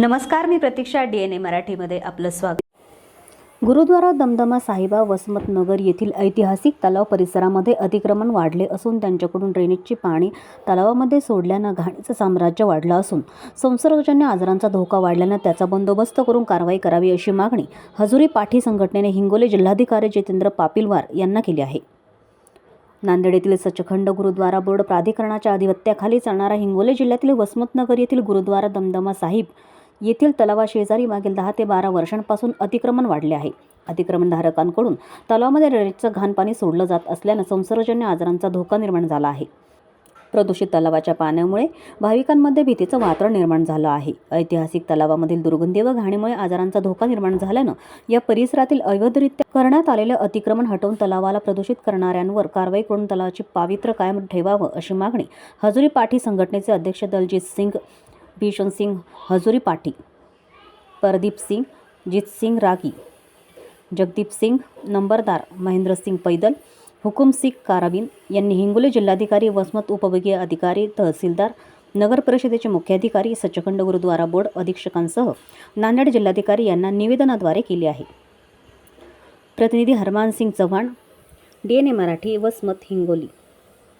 नमस्कार मी प्रतीक्षा D N ए मराठीमध्ये आपलं स्वागत. गुरुद्वारा दमदमा साहिबा वसमत नगर येथील ऐतिहासिक तलाव परिसरामध्ये अतिक्रमण वाढले असून त्यांच्याकडून ड्रेनेजचे पाणी तलावामध्ये सोडल्यानं घाणीचं साम्राज्य वाढलं असून संसर्गजन्य आजारांचा धोका वाढल्यानं त्याचा बंदोबस्त करून कारवाई करावी अशी मागणी हजुरी पाठी संघटनेने हिंगोली जिल्हाधिकारी जितेंद्र पापीलवार यांना केली आहे. नांदेड येथील सचखंड गुरुद्वारा बोर्ड प्राधिकरणाच्या अधिपत्याखाली चालणारा हिंगोली जिल्ह्यातील वसमतनगर येथील गुरुद्वारा दमदमा साहिब येथील तलावाशेजारी मागील दहा ते बारा वर्षांपासून अतिक्रमण वाढले आहे. अतिक्रमणधारकांकडून तलावामध्ये रेडचं घाण पाणी सोडलं जात असल्यानं संसर्गजन्य आजारांचा धोका निर्माण झाला आहे. प्रदूषित तलावाच्या पाण्यामुळे भाविकांमध्ये भीतीचं वातावरण निर्माण झालं आहे. ऐतिहासिक तलावामधील दुर्गंधी व घाणीमुळे आजारांचा धोका निर्माण झाल्यानं या परिसरातील अवैधरित्या करण्यात आलेलं अतिक्रमण हटवून तलावाला प्रदूषित करणाऱ्यांवर कारवाई करून तलावाची पावित्र्य कायम ठेवावं अशी मागणी हजुरी पाठी संघटनेचे अध्यक्ष दलजीत सिंग भीषण सिंग हजुरी पाठी परदीप सिंग जीत सिंग रागी जगदीप सिंग नंबरदार महेंद्र सिंग पैदल हुकुम सिंग काराबीन यांनी हिंगोली जिल्हाधिकारी वसमत उपविभागीय अधिकारी तहसीलदार नगर परिषदेचे मुख्याधिकारी सचखंड गुरुद्वारा बोर्ड अधीक्षकांसह नांदेड जिल्हाधिकारी यांना निवेदनाद्वारे केले आहे. प्रतिनिधी Harman Singh Chavan D N A Marathi Vasmat Hingoli.